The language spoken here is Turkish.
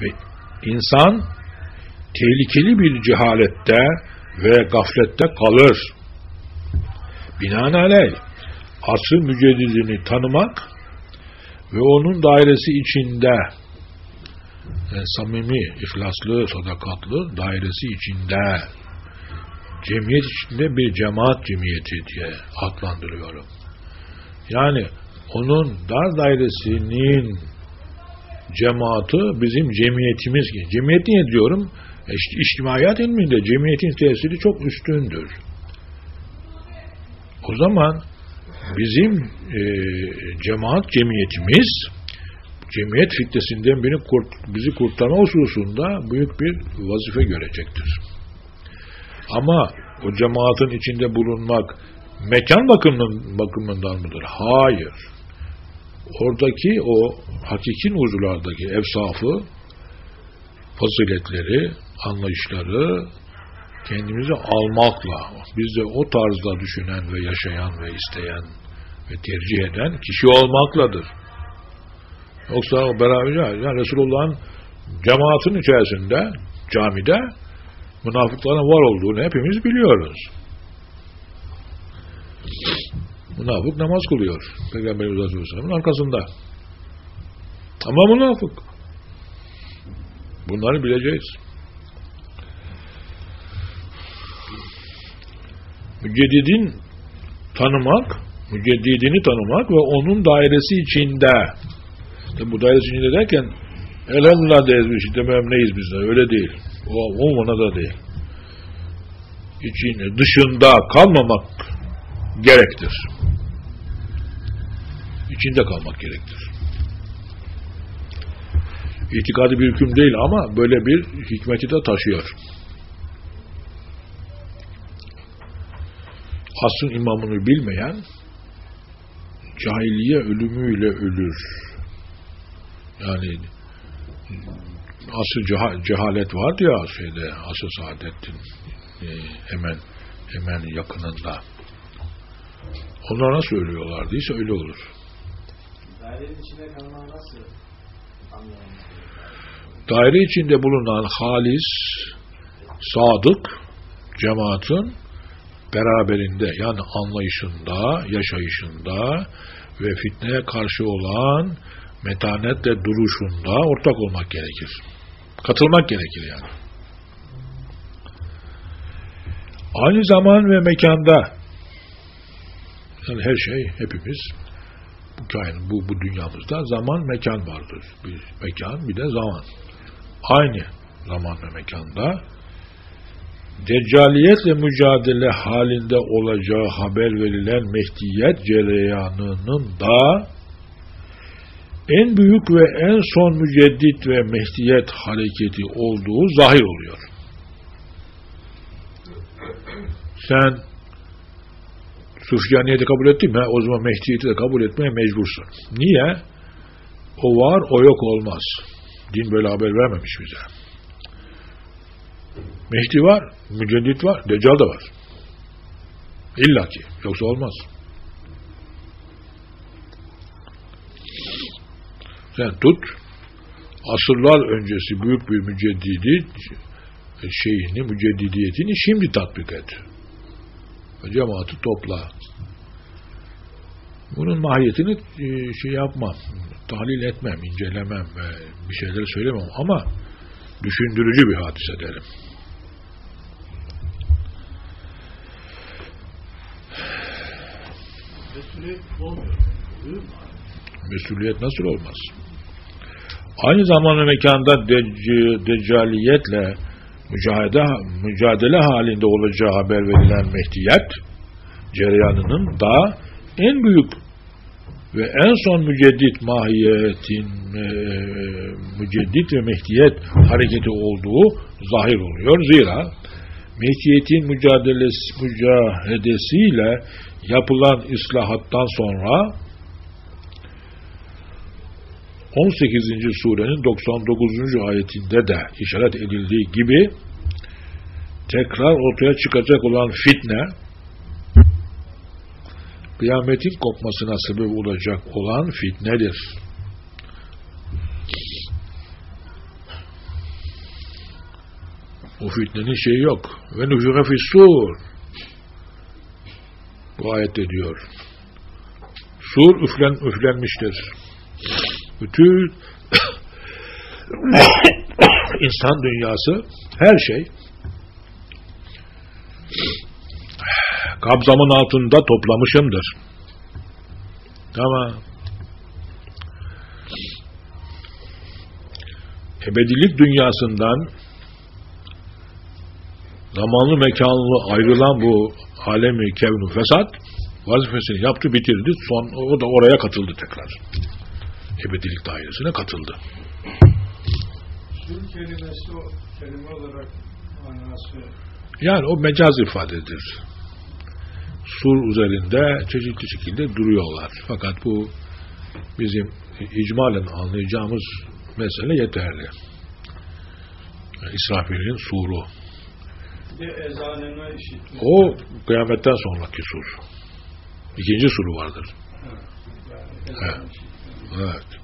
Ve insan tehlikeli bir cehalette ve gaflette kalır. Binaenaleyh asıl müceddidini tanımak ve onun dairesi içinde yani e, samimi, ihlaslı, sadakatlı dairesi içinde cemiyet içinde bir cemaat cemiyeti diye adlandırıyorum. Yani onun dar dairesinin cemaati bizim cemiyetimiz. Cemiyet niye diyorum? İşte içtimaiyat ilminde cemiyetin tesiri çok üstündür. O zaman bizim e, cemaat cemiyetimiz cemiyet fitnesinden beni kurt, bizi kurtarma hususunda büyük bir vazife görecektir. Ama o cemaatin içinde bulunmak mekan bakımından, bakımından mıdır? Hayır. Oradaki o hakiki uzuvlardaki evsafı, faziletleri, anlayışları kendimizi almakla, biz de o tarzda düşünen ve yaşayan ve isteyen ve tercih eden kişi olmakladır. Yoksa beraber yani Resulullah'ın cemaatin içerisinde, camide münafıkların var olduğunu hepimiz biliyoruz. Münafık namaz kılıyor. Peygamberimiz Aleyhisselam'ın arkasında. Ama münafık. Bunları bileceğiz. Müceddidin tanımak, müceddidini tanımak ve onun dairesi içinde Tabi bu dairesi içinde derken elhamdülillah deriz biz işte neyiz biz de öyle değil. O, o manada değil. İçin, dışında kalmamak gerektir. İçinde kalmak gerektir. İtikadi bir hüküm değil ama böyle bir hikmeti de taşıyor. Asrın imamını bilmeyen cahiliye ölümüyle ölür. Yani asıl cehalet vardı ya şeyde asıl saadetin e, hemen hemen yakınında. Onlar nasıl ölüyorlardıysa öyle olur. Dairenin içinde kalman nasıl Daire içinde bulunan halis, sadık cemaatin beraberinde yani anlayışında, yaşayışında ve fitneye karşı olan metanetle duruşunda ortak olmak gerekir. Katılmak gerekir yani. Aynı zaman ve mekanda yani her şey hepimiz kain, bu, bu dünyamızda zaman mekan vardır. Bir mekan bir de zaman. Aynı zaman ve mekanda deccaliyetle mücadele halinde olacağı haber verilen mehdiyet cereyanının da en büyük ve en son müceddit ve mehdiyet hareketi olduğu zahir oluyor. Sen Sufyaniye'yi de kabul ettin mi? O zaman Mehdiyeti de kabul etmeye mecbursun. Niye? O var, o yok olmaz. Din böyle haber vermemiş bize. Mehdi var, müceddit var, deccal da var. İlla ki. Yoksa olmaz. Sen tut, asırlar öncesi büyük bir müceddidi şeyini, müceddidiyetini şimdi tatbik et. Cemaati topla. Bunun mahiyetini e, şey yapmam, tahlil etmem, incelemem ve bir şeyler söylemem ama düşündürücü bir hadise derim. Mesuliyet olmuyor. Mesuliyet nasıl olmaz? Aynı zamanda mekanda dec deccaliyetle mücadele, mücadele halinde olacağı haber verilen mehdiyet cereyanının da en büyük ve en son müceddit mahiyetin e, müceddit ve mehdiyet hareketi olduğu zahir oluyor. Zira mehdiyetin mücadelesi, mücahedesiyle yapılan islahattan sonra 18. surenin 99. ayetinde de işaret edildiği gibi tekrar ortaya çıkacak olan fitne kıyametin kopmasına sebep olacak olan fitnedir. O fitnenin şeyi yok. Ve nüfüke fissur. Bu ayette diyor. Sur üflen, üflenmiştir. Bütün insan dünyası her şey kabzamın altında toplamışımdır. Ama ebedilik dünyasından zamanlı mekanlı ayrılan bu alemi kevnu fesat vazifesini yaptı bitirdi son o da oraya katıldı tekrar ebedilik dairesine katıldı. Sur kelimesi o kelime olarak manası. Yani o mecaz ifadedir. Sur üzerinde çeşitli şekilde duruyorlar. Fakat bu bizim icmalen anlayacağımız mesele yeterli. İsrafil'in suru. O kıyametten sonraki sur. İkinci suru vardır. Evet, yani ezan Evet. işitmek. evet